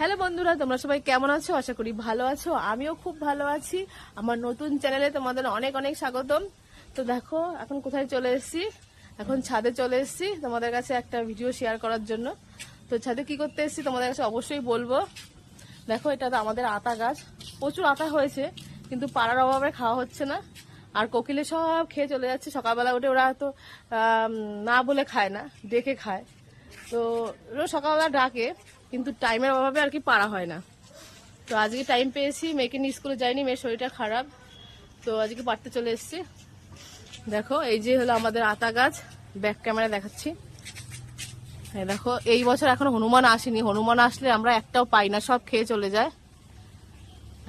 Hello বন্ধুরা, তোমরা সবাই কেমন আছো? আশা করি ভালো আছো। আমিও খুব ভালো আছি। আমার নতুন চ্যানেলে তোমাদের অনেক অনেক স্বাগতম। তো দেখো, এখন কোথায় চলে এসেছি? এখন ছাদে চলে এসেছি তোমাদের কাছে একটা ভিডিও শেয়ার করার জন্য। তো ছাদে কি করতে এসেছি তোমাদের কাছে অবশ্যই বলব। দেখো, এটা তো আমাদের আতা গাছ। প্রচুর আতা হয়েছে, কিন্তু পাড়ার অভাবে খাওয়া হচ্ছে না। আর কোকিলে সব খেয়ে চলে যাচ্ছে। সকালবেলা উঠে ওরা তো না বলে খায় না, ডেকে খায়। তো সকালবেলা ডাকে। কিন্তু টাইমের অভাবে আর কি পারা হয় না। তো আজকে টাইম পেয়েছি, মেয়েকে নিয়ে স্কুলে যাইনি, মেয়ের শরীরটা খারাপ। তো আজকে পারতে চলে এসেছি। দেখো, এই যে হলো আমাদের আতা গাছ ব্যাক ক্যামেরা দেখাচ্ছি। এই দেখো, এই বছর এখন হনুমান আসেনি। হনুমান আসলে আমরা একটাও পাই না, সব খেয়ে চলে যায়।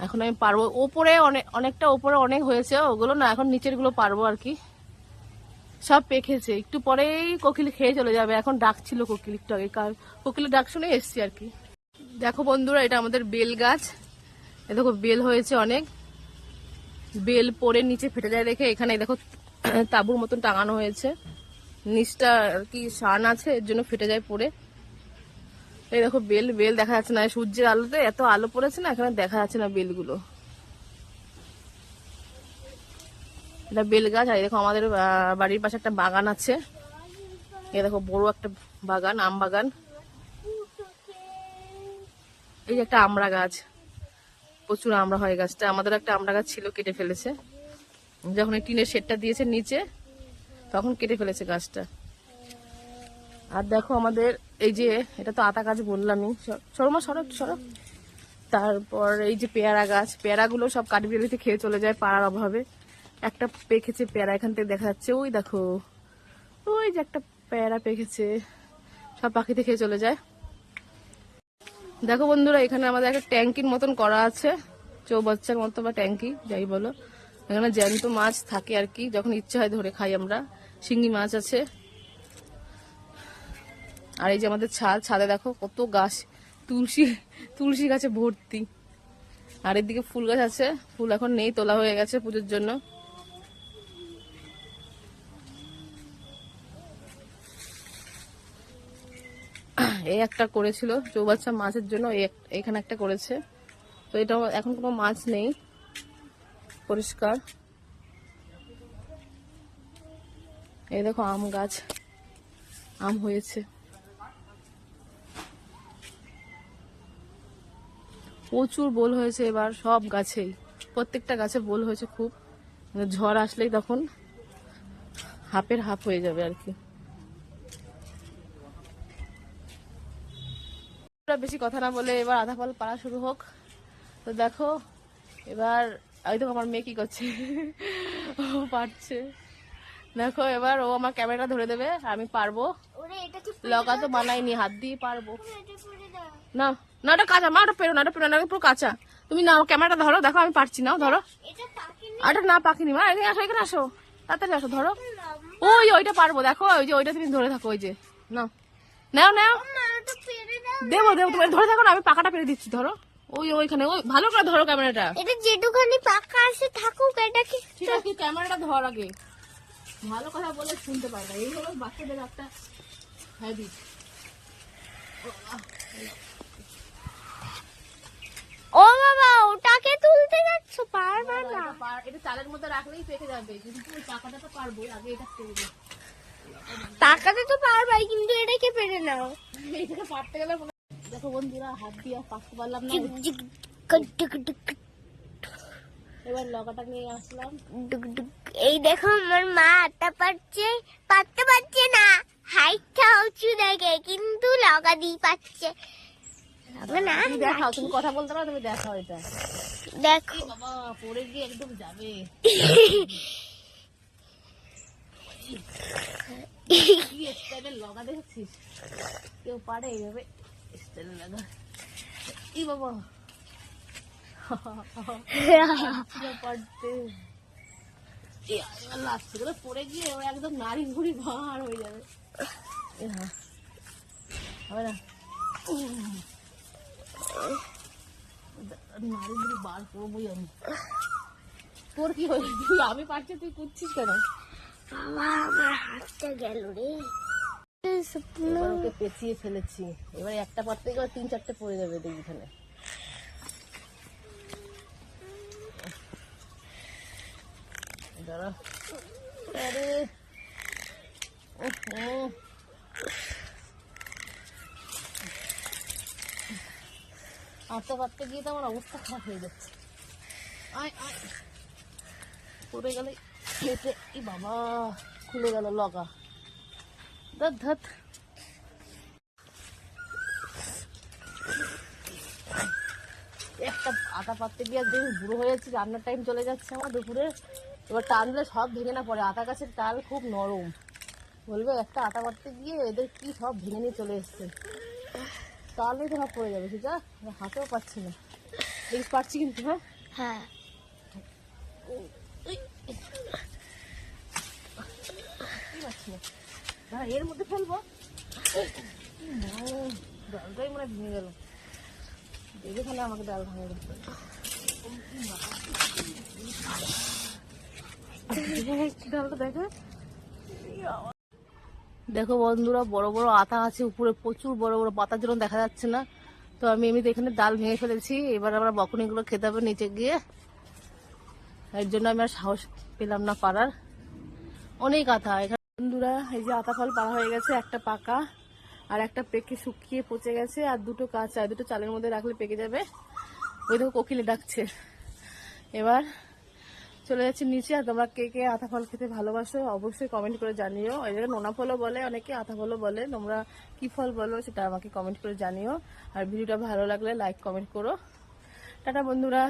এখন আমি পারব, ওপরে অনেক অনেকটা ওপরে অনেক হয়েছে, ওগুলো না, এখন নিচেরগুলো পারব আর কি। সব পেকেছে একটু পরেই কোকিল খেয়ে চলে যাবে। এখন ডাকছিল কোকিল একটু আগে কার কোকিলের ডাক শুনে এসছি আর কি। দেখো বন্ধুরা, এটা আমাদের বেল গাছ। এ দেখো, বেল হয়েছে অনেক। বেল পরে নিচে ফেটে যায় দেখে। এখানে দেখো, তাবুর মতন টাঙানো হয়েছে। নিচটা আর কি শান আছে, এর জন্য ফেটে যায় পরে। এই দেখো, বেল বেল দেখা যাচ্ছে না। সূর্যের আলোতে এত আলো পড়েছে না, এখানে দেখা যাচ্ছে না বেলগুলো। এটা বেল গাছ আর দেখো আমাদের বাড়ির পাশে একটা বাগান আছে। এই দেখো বড় একটা বাগান, আম বাগান। এই যে একটা আমড়া গাছ। প্রচুর আমড়া হয় গাছটা। আমাদের একটা আমড়া গাছ ছিল, কেটে ফেলেছে। যখন এই টিনের শেডটা দিয়েছে নিচে, তখন কেটে ফেলেছে গাছটা। আর দেখো আমাদের, এই যে, এটা তো আতা গাছ বললামই। সরমা সড়ক সড়ক তারপর এই যে পেয়ারা গাছ, পেয়ারাগুলো সব কাঠবিড়ালিতে খেয়ে চলে যায় পাড়ার অভাবে। একটা পেখেছে প্যারা, এখান থেকে দেখা যাচ্ছে, ওই দেখো, ওই যে একটা প্যারা পেকেছে, সব পাখি খেয়ে চলে যায়। দেখো বন্ধুরা, এখানে আমাদের একটা ট্যাঙ্কির মতন করা আছে, চৌবাচ্চার মতো বা ট্যাঙ্কি, যাই বলো। এখানে জ্যান্ত মাছ থাকে আর কি, যখন ইচ্ছা হয় ধরে খাই আমরা। শিঙ্গি মাছ আছে। আর এই যে আমাদের ছাদ, ছাদে দেখো কত গাছ, তুলসী তুলসী গাছে ভর্তি। আর এদিকে ফুল গাছ আছে, ফুল এখন নেই, তোলা হয়ে গেছে পুজোর জন্য। এই একটা করেছিল, চৌবাচ্চা মাছের জন্য এখানে একটা করেছে। তো এটা এখন কোনো মাছ নেই, পরিষ্কার। এই দেখো আম গাছ, আম হয়েছে। প্রচুর বোল হয়েছে এবার, সব গাছেই। প্রত্যেকটা গাছে বোল হয়েছে খুব। ঝড় আসলেই তখন হাফের হাফ হয়ে যাবে আর কি। বেশি কথা না বলে এবার আধা পাল পাড়া শুরু হোক। তো দেখো এবার ওই দেখো আমার মেয়ে কি করছে। ও পারছে। দেখো এবার ও আমার ক্যামেরা ধরে দেবে আমি পারব। লগা তো বানাইনি হাত দিয়ে পারব। না না ওটা কাঁচা মা ওটা পেরো না ওটা পেরো না পুরো কাঁচা। তুমি না ক্যামেরাটা ধরো দেখো আমি পারছি না ধরো। আর ওটা না পাখিনি মা এখানে আসো এখানে আসো। তাড়াতাড়ি আসো ধরো। ওই ওইটা পারব দেখো ওই যে ওইটা তুমি ধরে থাকো ওই যে নাও। নাও নাও। দেবো দেবো তুমি ধরে থাকো না আমি পাকাটা পেরে দিচ্ছি ধরো। ওই ওইখানে ওই ভালো করে ধরো ক্যামেরাটা। এটা যেটুখানি পাকা আছে থাকুক এটা কি ঠিক আছে ক্যামেরাটা ধর আগে। ভালো কথা বলে শুনতে পারবে এই হলো বাচ্চাদের একটা হ্যাবিট ও বাবা ওটাকে তুলতে যাচ্ছ? পারবে না। এটা চালের মধ্যে রাখলেই পেকে যাবে। কিন্তু পাকাটা তো পারব আগে এটা পেরে দে। পাকাতে তো পারবাই কিন্তু এটাকে পেরে নাও? এইটাকে পারতে গেলে দেখো বন্ধুরা হাত দিয়ে পারতে পারলাম না এবার লগাটা নিয়ে আসলাম। এই দেখো আমার মা আটা পাচ্ছে পারতে পারছে না। হাইটটা উঁচু দেখে কিন্তু লগা দিয়ে পাচ্ছে। হবে না দেখাও তুমি কথা বলতে পারো তুমি দেখাও এটা। দেখো। বাবা পড়ে গিয়ে একদম যাবে। কেউ পারে এইভাবে নারী ঘুড়ি হয়ে যাবে এ হবে না নারী ঘুড়ি বার করবোই আমি তোর কি আমি পারছি, তুই কুদছিস কেন? বাবা হাতটা গেল রে। এবার ওকে পেঁচিয়ে ফেলেছি। এবার একটা পাত থেকে তিন চারটে পড়ে যাবে দেখি এখানে দাঁড়া। আরে। উহ। পারতে গিয়ে তো আমার অবস্থা খারাপ হয়ে যাচ্ছে। আয় আয়। পড়ে গেলে খেতে। এই বাবা খুলে গেল লগা। ধত ধত। একটা আটা পাততে গিয়ে দেখি বুড়ো হয়ে যাচ্ছে রান্নার টাইম চলে যাচ্ছে আমার দুপুরে। এবার টানলে সব ভেঙে না পড়ে আটা গাছের ডাল খুব নরম। বলবে একটা আটা পাততে গিয়ে এদের কি সব ভেঙে নিয়ে চলে এসছে? তাহলে তো সব পড়ে যাবে সেটা হাতেও পাচ্ছি না। দেখিস পাচ্ছি কিন্তু হ্যাঁ? হ্যাঁ। এর মধ্যে ফেলব ডালটাই ভেঙে আমাকে ডালটা দেখো বন্ধুরা, বড় বড় আতা আছে উপরে, প্রচুর বড় বড় পাতার জন্য দেখা যাচ্ছে না। তো আমি এমনিতে এখানে ডাল ভেঙে ফেলেছি, এবার আমরা বকনিগুলো খেতে হবে নিচে গিয়ে। এর জন্য আমি আর সাহস পেলাম না পাড়ার। অনেক আতা, এখানে বন্ধুরা, এই যে আতা ফল পাড়া হয়ে গেছে, একটা পাকা আর একটা পেকে শুকিয়ে পচে গেছে, আর দুটো কাঁচা, দুটো চালের মধ্যে রাখলে পেকে যাবে। ওই দেখো কোকিলে ডাকছে। এবার চলে যাচ্ছে নিচে, আর তোমরা কে কে আতা ফল খেতে ভালোবাসো অবশ্যই কমেন্ট করে জানিও। ওই জায়গায় নোনা ফলও বলে, অনেকে আতা ফলও বলে, তোমরা কি ফল বলো সেটা আমাকে কমেন্ট করে জানিও। আর ভিডিওটা ভালো লাগলে লাইক কমেন্ট করো। টাটা বন্ধুরা।